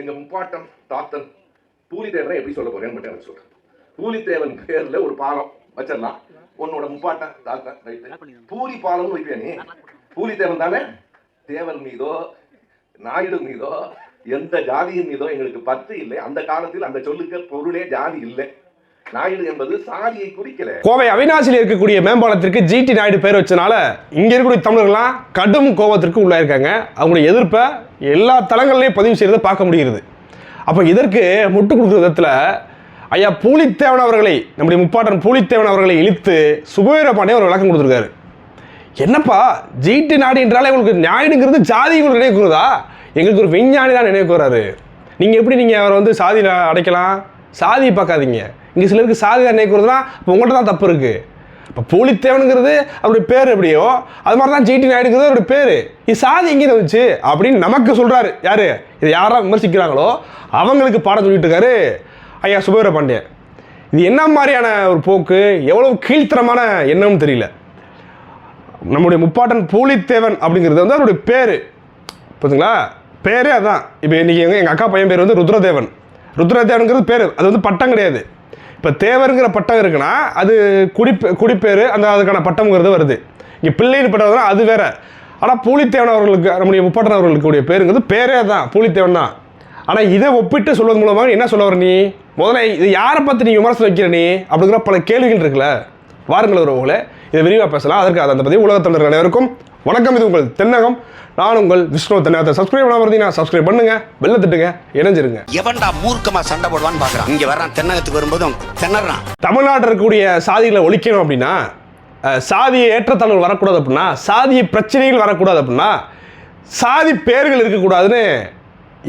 எங்க முப்பாட்டம் தாத்தன் பூலித்தேவரை எப்படி சொல்ல போறேன்னு மட்டும் எனக்கு சொல்றேன் பூலித்தேவன் பேர்ல ஒரு பாலம் வச்சிடலாம். உன்னோட முப்பாட்டம் தாத்தன் ரைட்டு. பூரி பாலம்னு வைப்பியா நீ? பூலித்தேவன் தானே? தேவன் மீதோ நாயுடு மீதோ எந்த ஜாதியின் மீதோ எங்களுக்கு பற்று இல்லை. அந்த காலத்தில் அந்த சொல்லுக்கு பொருளே ஜாதி இல்லை. நாயுடு என்பது சாதியை குறிக்கல. கோவை அவினாசியில் இருக்கக்கூடிய மேம்பாலத்திற்கு ஜிடி நாயுடு பேர் வச்சனால இங்க இருக்கக்கூடிய தமிழர்கள்லாம் கடும் கோபத்திற்கு உள்ளாயிருக்காங்க. அவங்களுடைய எதிர்ப்பை எல்லா தளங்கள்லையும் பதிவு செய்யறத பார்க்க முடிகிறது. அப்போ இதற்கு முட்டு கொடுக்குற விதத்தில் ஐயா பூலித்தேவன் அவர்களை நம்முடைய முப்பாட்டன் பூலித்தேவன் அவர்களை இழுத்து சுபவீர பாண்டியன் ஒரு விளக்கம் கொடுத்துருக்காரு. என்னப்பா ஜிடி நாடு என்றாலே உங்களுக்கு ஞாயிறுங்கிறது ஜாதி உங்களுக்கு நினைவுக்குறதா எங்களுக்கு ஒரு விஞ்ஞானி தான் நினைவுக்குறாரு நீங்கள் எப்படி நீங்கள் அவரை வந்து சாதியில் அடைக்கலாம்? சாதியை பார்க்காதீங்க. இங்கே சிலருக்கு சாதி தான் இப்போ உங்கள்கிட்ட தான் தப்பு இருக்குது இப்போ போலித்தேவனுங்கிறது அவருடைய பேர் எப்படியோ அது மாதிரி தான் ஜிடி நாயுடுங்கிறது அவருடைய பேர். இது சாதி எங்கே வந்துச்சு? அப்படின்னு நமக்கு சொல்கிறாரு யார்? இதை யாரெல்லாம் விமர்சிக்கிறாங்களோ அவங்களுக்கு பாடம் சொல்லிட்டு இருக்காரு ஐயா சுபவீர பாண்டியன். இது என்ன மாதிரியான ஒரு போக்கு? எவ்வளோ கீழ்த்தரமான எண்ணம்னு தெரியல. நம்முடைய முப்பாட்டன் பூலித்தேவன் அப்படிங்கிறது வந்து அவருடைய பேர். புரியுதுங்களா பேரே அதுதான் இப்போ இன்றைக்கி எங்கள் எங்கள் அக்கா பையன் பேர் வந்து ருத்ரதேவன். ருத்ரதேவனுங்கிறது பேர். அது வந்து பட்டம் கிடையாது. இப்போ தேவருங்கிற பட்டம் இருக்குன்னா அது குடிப்பே குடிப்பேர் அந்த அதுக்கான பட்டம்ங்கிறது வருது. இங்கே பிள்ளைன்னு பட்டம் அது வேற. ஆனால் பூலித்தேவன் அவர்களுக்கு நம்முடைய முப்பாட்டன் அவர்களுக்குடைய பேருங்கிறது பேரே தான் பூலித்தேவன் தான். ஆனால் இதை ஒப்பிட்டு சொல்வது மூலமாக என்ன சொல்ல வர நீ? முதல்ல இது யாரை பற்றி நீ விமர்சனம் வைக்கிற நீ? அப்படிங்கிற பல கேள்விகள் இருக்குல்ல. வாருங்கள் உறவுகளே இதை விரிவாக பேசலாம். அதற்கு அதை பற்றி உலகத் தமிழர்கள் அனைவருக்கும் வணக்கம் இது உங்கள் தென்னகம். நான் உங்கள் விஷ்ணு தென்னகத்தை. சப்ஸ்கிரைப் பண்ணாம இருந்தீங்கன்னா சப்ஸ்கிரைப் பண்ணுங்க வெள்ள தட்டுங்க இணைஞ்சிருங்க. எவன்டா மூர்க்கமா சண்டை போடுவான்னு பாக்குறான். இங்க வர்றான் தென்னகத்துக்கு வரும்போதும் திணறான். தமிழ்நாட்டில் இருக்கக்கூடிய சாதிகளை ஒழிக்கணும் அப்படின்னா சாதிய ஏற்றத்தாழ்வுகள் வரக்கூடாது அப்படின்னா சாதிய பிரச்சனைகள் வரக்கூடாது அப்படின்னா சாதி பேர்கள் இருக்கக்கூடாதுன்னு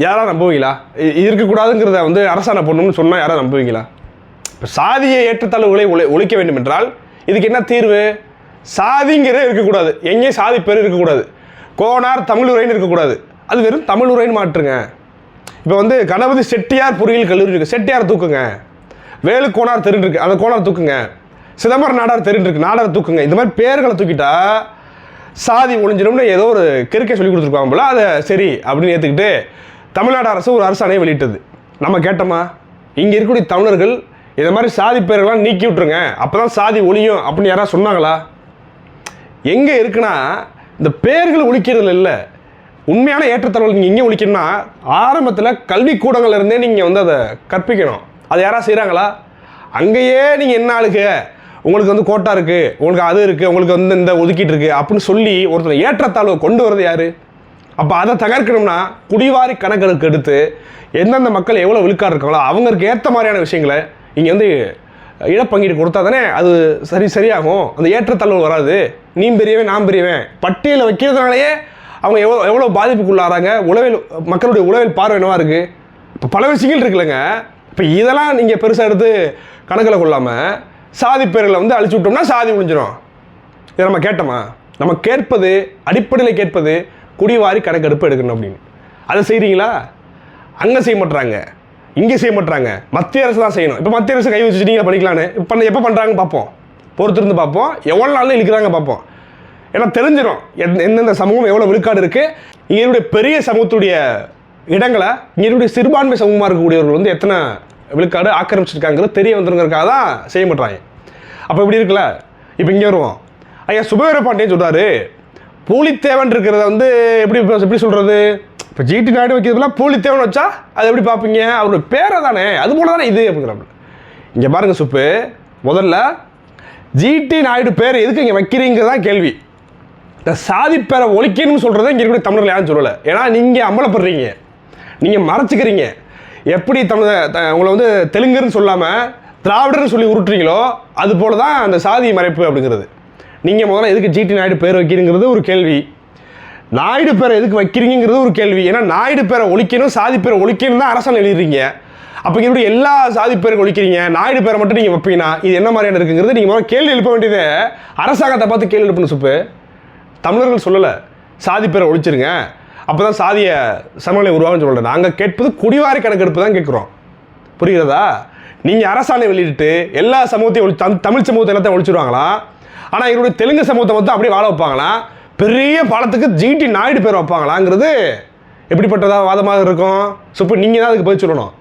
யாராவது நம்புவீங்களா? இருக்கக்கூடாதுங்கிறத வந்து அரசாணை பண்ணணும்னு சொன்னால் யாராவது நம்புவீங்களா? இப்போ சாதிய ஏற்றத்தாழ்வுகளை ஒழி ஒழிக்க வேண்டும் என்றால் இதுக்கு என்ன தீர்வு? சாதிங்கிறதே இருக்கக்கூடாது. எங்கேயும் சாதி பேர் இருக்கக்கூடாது. கோனார் தமிழ் உரைன்னு இருக்கக்கூடாது. அது வெறும் தமிழ் உரைன்னு மாற்றுங்க. இப்போ வந்து கணபதி செட்டியார் பொறியியல் கல்லூரி இருக்குது செட்டியார் தூக்குங்க. வேலு கோனார் தெரிஞ்சிருக்கு. அந்த கோனார் தூக்குங்க. சிதம்பரம் நாடார் தெரிஞ்சிருக்கு. நாடார் தூக்குங்க. இந்த மாதிரி பேர்களை தூக்கிட்டா சாதி ஒழிஞ்சிடும்னு ஏதோ ஒரு கிறுக்கை சொல்லி கொடுத்துருப்பாங்க போல. அதை சரி அப்படின்னு ஏற்றுக்கிட்டு தமிழ்நாடு அரசு ஒரு அரசாணையை வெளியிட்டது. நம்ம கேட்டோமா? இங்கே இருக்கக்கூடிய தமிழர்கள் இந்த மாதிரி சாதி பேர்கள்லாம் நீக்கி விட்டுருங்க. அப்போ தான் சாதி ஒழியும் அப்படின்னு யாராவது சொன்னாங்களா? எங்கே இருக்குன்னா இந்த பேர்கள் ஒழிக்கிறதுல இல்லை. உண்மையான ஏற்றத்தாழ்வுகள் நீங்கள் எங்கே ஒழிக்கணும்னா ஆரம்பத்தில் கல்விக்கூடங்கள்ல இருந்தே நீங்கள் வந்து அதை கற்பிக்கணும். அது யாராவது செய்கிறாங்களா அங்கேயே நீங்கள் என்ன ஆளுக? உங்களுக்கு வந்து கோட்டா இருக்குது உங்களுக்கு அது இருக்குது உங்களுக்கு வந்து இந்த ஒதுக்கிட்டு இருக்குது அப்படின்னு சொல்லி ஒருத்தர் ஏற்றத்தாழ்வை கொண்டு வரது யார்? அப்போ அதை தகர்க்கணும்னா குடிவாரி கணக்கெடுக்கு எடுத்து எந்தெந்த மக்கள் எவ்வளோ விழுக்காக இருக்காங்களோ அவங்களுக்கு ஏற்ற மாதிரியான விஷயங்களை இங்கே வந்து இடப்பங்கீடு கொடுத்தா தானே அது சரி சரியாகும். அந்த ஏற்றத்தாழ்வு வராது. நீ பெரியவன் நான் பெரியவன். பட்டியலில் வைக்கிறதுனாலயே அவங்க எவ்வளோ எவ்வளோ பாதிப்புக்குள்ளாராங்க உளவியல் மக்களுடைய உளவியல் பார்வை என்னவாக இருக்குது இப்போ பல விஷயங்கள் இருக்குல்லங்க. இப்போ இதெல்லாம் நீங்கள் பெருசாக எடுத்து கணக்கில் கொள்ளாமல் சாதி பேர்களை வந்து அழிச்சு விட்டோம்னா சாதி முடிஞ்சிடும் இதை நம்ம கேட்டோமா? நம்ம கேட்பது அடிப்படையில் கேட்பது குடிவாரி கணக்கெடுப்பு எடுக்கணும் அப்படின்னு. அதை செய்கிறீங்களா அங்கே செய்ய மாட்டுறாங்க இங்கே செய்ய மாட்டாங்க மத்திய அரசு தான் செய்யணும். இப்போ மத்திய அரசு கை வச்சுட்டு நீங்கள் பண்ணிக்கலான்னு இப்போ எப்போ பண்ணுறாங்கன்னு பார்ப்போம். பொறுத்திருந்து பார்ப்போம். எவ்வளோ நாளில் இழுக்கிறாங்க பார்ப்போம். ஏன்னா தெரிஞ்சிடும் எந்த எந்தெந்த சமூகம் எவ்வளோ விழுக்காடு இருக்குது இங்கே பெரிய சமூகத்துடைய இடங்களை இங்கே சிறுபான்மை சமூகமாக இருக்கக்கூடியவர்கள் வந்து எத்தனை விழுக்காடு ஆக்கிரமிச்சிருக்காங்கிறது தெரிய வந்துருங்கிறக்காக தான் செய்ய மாட்டாங்க அப்போ இப்படி இருக்குல்ல? இப்போ இங்கே வருவோம். ஐயா சுபவீர பாண்டியன் சொல்கிறாரு பூலித்தேவன் இருக்கிறத வந்து எப்படி எப்படி சொல்கிறது இப்போ ஜிடி நாயுடு வைக்கிறதுலாம் போலித்தேவன் வச்சா அது எப்படி பார்ப்பீங்க? அவரோட பேரை தானே. அது போல தானே இது அப்படிங்கிறப்ப இங்கே பாருங்கள் சுப்பு. முதல்ல ஜிடி நாயுடு பேர் எதுக்கு இங்கே வைக்கிறீங்கிறது தான் கேள்வி. இந்த சாதி பேரை ஒழிக்கணும்னு சொல்கிறத இங்கே இருக்கக்கூடிய தமிழர்கள் யாரும் சொல்லலை. ஏன்னா நீங்கள் அம்பலப்படுறீங்க. நீங்கள் மறைச்சிக்கிறீங்க. எப்படி தமிழ த- உங்களை வந்து தெலுங்குன்னு சொல்லாமல் திராவிடர்னு சொல்லி உருட்டுறீங்களோ அது போல தான் அந்த சாதி மறைப்பு அப்படிங்கிறது. நீங்கள் முதல்ல எதுக்கு ஜிடி நாயுடு பேர் வைக்கிறீங்கிறது ஒரு கேள்வி. நாயுடு பேரை எதுக்கு வைக்கிறீங்கிறது ஒரு கேள்வி. ஏன்னா நாயுடு பேரை ஒழிக்கணும் சாதி பேரை ஒழிக்கணும் தான் அரசாங்கம் எழுதிடுறீங்க அப்போ இதோடைய எல்லா சாதி பேரை ஒழிக்கிறீங்க? நாயுடு பேரை மட்டும் நீங்கள் வைப்பீங்கன்னா இது என்ன மாதிரியான இருக்குங்கிறது நீங்கள் முதல்ல கேள்வி எழுப்ப வேண்டியது அரசாங்கத்தை பார்த்து கேள்வி எழுப்பணும் சுப்பு. தமிழர்கள் சொல்லலை சாதி பேரை ஒழிச்சிருங்க. அப்போ தான் சாதிய சமநிலை உருவாகும்னு சொல்லலை. நாங்கள் கேட்பது குடிவாரி கணக்கெடுப்பு தான் கேட்குறோம். புரிகிறதா? நீங்கள் அரசாணை வெளியிட்டு எல்லா சமூகத்தையும் ஒழி தமிழ் சமூகத்தை எல்லாத்தையும் ஒழிச்சிருவாங்களா? ஆனால் இவருடைய தெலுங்கு சமூகத்தை மட்டும் அப்படியே வாழ வைப்பாங்களா? பெரிய பாலத்துக்கு ஜிடி நாயுடு பேர் வைப்பாங்களாங்கிறது எப்படிப்பட்டதாக வாதமாக இருக்கும்? ஸோ இப்போ நீங்கள் தான் அதுக்கு பதில் சொல்லணும்.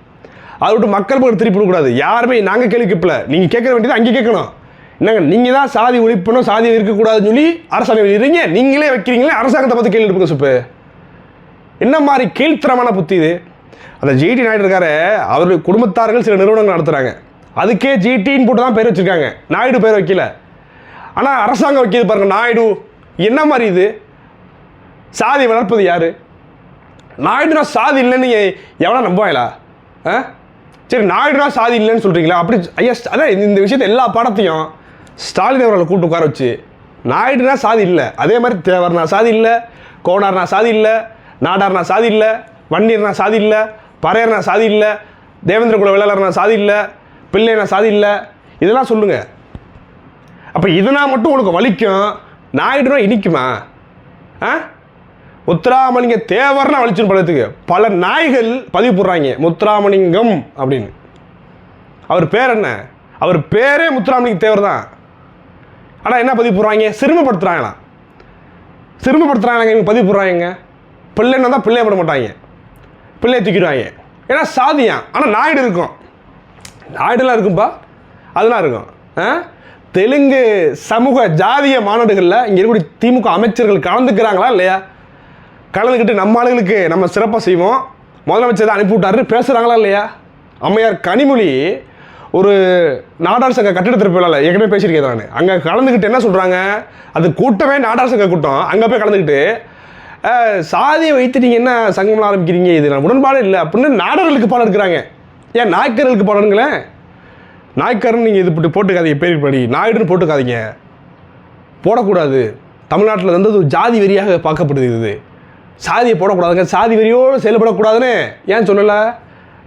அதை விட்டு மக்கள் பக்கம் திருப்பி விடக்கூடாது. யாருமே நாங்கள் கேள்வி கேட்பல நீங்கள் கேட்க வேண்டியது அங்கே கேட்கணும். என்னங்க நீங்கள் தான் சாதி ஒழிப்பணும் சாதி இருக்கக்கூடாதுன்னு சொல்லி அரசாங்கம் வெளியிடுறீங்க நீங்களே வைக்கிறீங்களே அரசாங்கத்தை பற்றி கேள்வி எடுப்புங்க சுப்பு. என்ன மாதிரி கீழ்த்தரமான புத்தி இது? அந்த ஜிடி நாயுடு இருக்காரு அவருடைய குடும்பத்தார்கள் சில நிறுவனங்கள் நடத்துகிறாங்க அதுக்கே ஜிடின்னு போட்டு தான் பேர் வச்சுருக்காங்க. நாயுடு பேர் வைக்கல. ஆனால் அரசாங்கம் வைக்கிது பாருங்க நாயுடு. என்ன மாதிரி இது? சாதி வளர்ப்பது யாரு? நாயுடுனா சாதி இல்லைன்னு எவனா நம்புவாங்களா? ஆ? சரி நாயுடுனா சாதி இல்லைன்னு சொல்கிறீங்களா அப்படி ஐயா அதான் இந்த- இந்த விஷயத்தை எல்லா பாடத்தையும் ஸ்டாலின் அவர்களை கூட்டு உட்கார வச்சு நாயுடுனா சாதி இல்லை. அதே மாதிரி தேவர்னா சாதி இல்லை கோனார்னா சாதி இல்லை நாடார்னா சாதி இல்லை வன்னியர்னா சாதி இல்லை பறையர்னா சாதி இல்லை தேவேந்திர குல வேளாளர்னா சாதி இல்லை பிள்ளைனா சாதி இல்லை இதெல்லாம் சொல்லுங்கள் அப்போ இதனால் மட்டும் உங்களுக்கு வலிக்கும். நாயுடுனா இனிக்குமா? ஆ? முத்துராமலிங்க தேவர்னா வலிச்சுன்னு படத்துக்கு. பல நாய்கள் பதிவு போடுறாங்க. முத்துராமலிங்கம் அப்படின்னு. அவர் பேர் என்ன? அவர் பேரே முத்துராமலிங்க தேவர் தான். ஆனால் என்ன பதிவு போடுறாங்க? சிறுமப்படுத்துகிறாங்களாம் சிறுமப்படுத்துகிறாங்க இவங்க பதிவு போடுறாங்க பிள்ளைன்னா தான் பிள்ளைய போட மாட்டாங்க. பிள்ளையை தூக்கிடுவாங்க. ஏன்னா சாதியம். ஆனால் நாயுடு இருக்கும். நாயுடுலாம் இருக்கும்பா. அதெல்லாம் இருக்கும். ஆ? தெலுங்கு சமூக ஜாதிய மாநாடுகளில் இங்கே இருக்கக்கூடிய திமுக அமைச்சர்கள் கலந்துக்கிறாங்களா இல்லையா? கலந்துக்கிட்டு நம்ம ஆளுங்களுக்கு நம்ம சிறப்பாக செய்வோம். முதலமைச்சர் தான் அனுப்பிவிட்டாரு. பேசுகிறாங்களா இல்லையா? அம்மையார் கனிமொழி ஒரு நாடார் சங்க கட்டிட திருப்பிழால ஏற்கனவே பேசியிருக்கேன் நான். அங்கே கலந்துக்கிட்டு என்ன சொல்கிறாங்க அது கூட்டமே நாடார் சங்க கூட்டம். அங்கே போய் கலந்துக்கிட்டு சாதியை வைத்து நீங்கள் என்ன சங்கம்லாம் ஆரம்பிக்கிறீங்க? இது நான் உடன்பாடு இல்லை. அப்படின்னு நாடர்களுக்கு பாடம் எடுக்கிறாங்க. ஏன் நாய்க்கர்களுக்கு பாடங்களேன் நாய்க்காரன் நீங்கள் இது இப்படி போட்டுக்காதீங்க பேர் படி. நாயுடுன்னு போட்டுக்காதீங்க. போடக்கூடாது. தமிழ்நாட்டில் வந்து அது ஜாதி வெறியாக பார்க்கப்படுது இது சாதியை போடக்கூடாதுங்க. சாதி வெறியோடு செயல்படக்கூடாதுன்னு ஏன் சொல்லலை?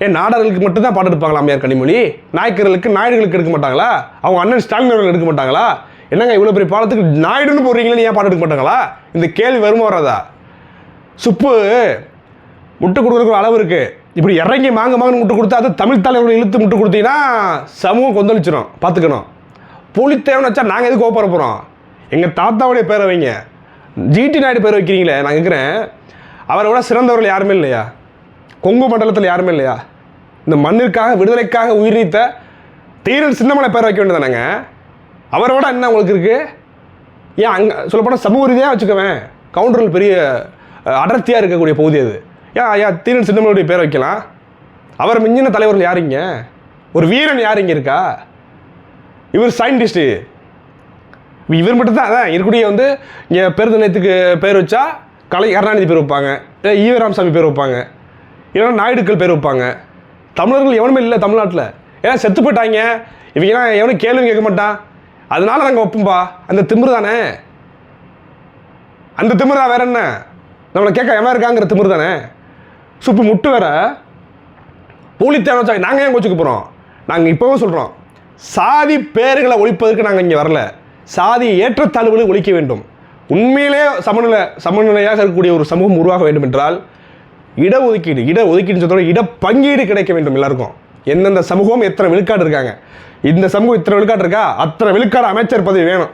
ஏன் நாடர்களுக்கு மட்டும்தான் பாட்டு எடுப்பாங்களா அம்மையார் கனிமொழி? நாய்க்கர்களுக்கு நாயுடுகளுக்கு எடுக்க மாட்டாங்களா? அவங்க அண்ணன் ஸ்டாலின் அவர்கள் எடுக்க மாட்டாங்களா? என்னங்க இவ்வளோ பெரிய பாடத்துக்கு நாயுடுன்னு போடுறீங்களே ஏன் பாட்டு எடுக்க மாட்டாங்களா? இந்த கேள்வி வருமா வராதா? சுப்பு முட்டை கொடுக்குறதுக்கு அளவு இருக்குது இப்படி இறங்கி மாங்க மாங்கன்னு முட்டு கொடுத்தா அது தமிழ் தலைவர்கள் இழுத்து முட்டு கொடுத்தீங்கன்னா சமூகம் கொந்தளிச்சிடும் பார்த்துக்கணும் புலித்தேவன் வச்சா நாங்கள் எதுக்கு கோப்பற போகிறோம் எங்கள் தாத்தாவுடைய பேரை வைங்க. ஜிடி நாயுடு பேர் வைக்கிறீங்களே நான் கேட்குறேன் அவரை விட சிறந்தவர்கள் யாருமே இல்லையா? கொங்கு மண்டலத்தில் யாருமே இல்லையா? இந்த மண்ணிற்காக விடுதலைக்காக உயிர் நீத்த தீரன் சின்னமலை பேர் வைக்க வேண்டியதானங்க அவரை விட என்ன உங்களுக்கு இருக்குது ஏன் அங்கே சொல்லப்போனால் சமூக ரீதியாக வச்சுக்கவேன். கவுண்டரில் பெரிய அடர்த்தியாக இருக்கக்கூடிய பகுதி அது. யா ஐயா தீரன் சின்னமலுடைய பேர் வைக்கலாம். அவர் மிஞ்சின தலைவர்கள் யாருங்க? ஒரு வீரன் யார் இங்கே இருக்கா? இவர் சயின்டிஸ்ட்டு இவர் மட்டும் தான் அதான் இருக்கக்கூடிய வந்து இங்கே பேருந்து நிலையத்துக்கு பேர் வச்சா கலை கருணாநிதி பேர் வைப்பாங்க. இல்லை ஈவே ராமசாமி பேர் வைப்பாங்க. இல்லைன்னா நாயுடுக்கள் பேர் வைப்பாங்க. தமிழர்கள் எவனுமே இல்லை தமிழ்நாட்டில். ஏன்னா செத்து போயிட்டாங்க. இவங்கெல்லாம் எவனும் கேள்வி கேட்க மாட்டான். அதனால நாங்கள் வைப்போம்பா. அந்த திமிரு தானே? அந்த திமிரா வேற என்ன? நம்மளை கேட்க எவன் இருக்காங்கிற திமிரு தானே? சுப்பு முட்டு வேற. போலி தேவை நாங்கள் ஏன் கோச்சுக்க போகிறோம் நாங்கள் இப்போவும் சொல்கிறோம் சாதி பேர்களை ஒழிப்பதற்கு நாங்கள் இங்கே வரல. சாதி ஏற்றத்தாழ்வுகளை ஒழிக்க வேண்டும். உண்மையிலே சமநிலை சமநிலையாக இருக்கக்கூடிய ஒரு சமூகம் உருவாக வேண்டும் என்றால் இடஒதுக்கீடு இட ஒதுக்கீடு சொல்கிற இட பங்கீடு கிடைக்க வேண்டும் எல்லாருக்கும். எந்தெந்த சமூகம் எத்தனை விழுக்காடு இருக்காங்க? இந்த சமூகம் இத்தனை விழுக்காடு இருக்கா? அத்தனை விழுக்காடு அமைச்சர் பதவி வேணும்.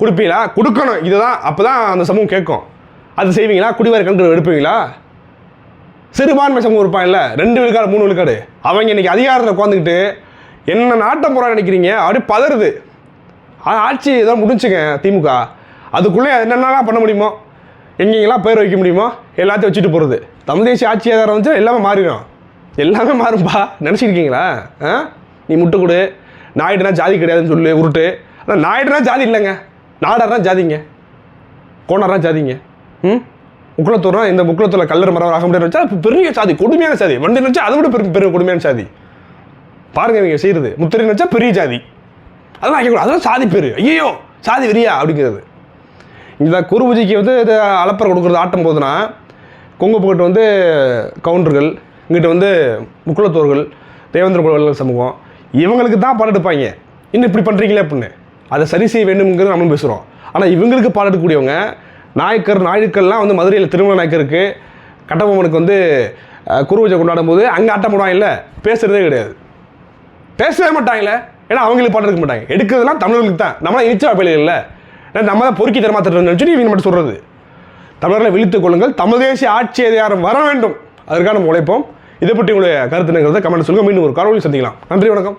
கொடுப்பீங்களா? கொடுக்கணும். இதுதான் அப்போ தான் அந்த சமூகம் கேட்கும். அது செய்வீங்களா? குடிவாரி கணக்கு எடுப்பீங்களா? சிறுபான்மை சமூகம் இல்லை? ரெண்டு விழுக்காடு மூணு விழுக்காடு. அவங்க இன்னைக்கு அதிகாரத்தில் உட்காந்துக்கிட்டு என்ன நாட்டம் போகிறா நினைக்கிறீங்க? அப்படியே பதறுது. ஆ- ஆட்சி இதான் முடிஞ்சுங்க திமுக. அதுக்குள்ளே என்னென்னலாம் பண்ண முடியுமோ? எங்கெங்கெல்லாம் பேர் வைக்க முடியுமோ? எல்லாத்தையும் வச்சுட்டு போகிறது தமிழ் தேசிய ஆட்சி ஆதாரம் வந்து எல்லாமே மாறிடும். எல்லாமே மாறும்பா. நினச்சிருக்கீங்களா? ஆ? நீ முட்டை கொடு. நாயுடுனா ஜாதி கிடையாதுன்னு சொல்லு உருட்டு. ஆனால் நாயுடுனா ஜாதி இல்லைங்க. நாடார்னா ஜாதிங்க. கோணர்னா ஜாதிங்க. ம்? முக்குளத்தூர்னா இந்த முக்குளத்தூரில் கல்லர் மரம் ஆக முடியாது வச்சா பெரிய சாதி கொடுமையான சாதி. வண்டி வச்சா அதை விட பெரிய பெரிய கொடுமையான சாதி. பாருங்க இவங்க செய்கிறது முத்திரை வச்சா பெரிய சாதி. அதெல்லாம் வைக்கக்கூடாது. அதெல்லாம் சாதி பேர். ஐயோ சாதி வெறியா அப்படிங்கிறது. இந்த குருபூஜைக்கு வந்து இது அலப்பறை கொடுக்குறது ஆட்டம் போதுன்னா கொங்கு பக்கத்து வந்து கவுண்டர்கள் இங்கிட்ட வந்து முக்குளத்தோர்கள் தேவேந்திர குழுவர்கள் சமூகம் இவங்களுக்கு தான் பாடம் எடுப்பாங்க. இன்னும் இப்படி பண்ணுறீங்களே அப்படின்னு. அதை சரி செய்ய வேண்டும்ங்கிறது நம்ம பேசுகிறோம் ஆனால் இவங்களுக்கு பாடம் எடுக்கக்கூடியவங்க நாயக்கர் நாயுக்கள்லாம் வந்து மதுரையில் திருமண நாயக்கருக்கு கட்டபொம்மனுக்கு வந்து குருவஜை கொண்டாடும் போது அங்கே ஆட்டம் போடுவாங்கல்ல பேசுகிறதே கிடையாது. பேசவே மாட்டாங்களே ஏன்னா அவங்களுக்கு பாட்டு எடுக்க மாட்டாங்க. எடுக்கிறதுலாம் தமிழர்களுக்கு தான். நம்மளாம் இனிச்சா பயில இல்லை. நம்ம தான் பொறுக்கி தரமா தட்டுறோம்னு நினச்சிட்டு இவங்க மட்டும் சொல்கிறது தமிழர்களை விழித்துக் கொள்ளுங்கள். தமிழ் தேசிய ஆட்சி அதிகாரம் வர வேண்டும். அதற்கான உழைப்போம். இதை பற்றி உங்களுடைய கருத்து நிகழ்ந்த கமெண்ட் சொல்லுங்கள் மீண்டும் ஒரு காணொலி சந்திக்கலாம். நன்றி வணக்கம்.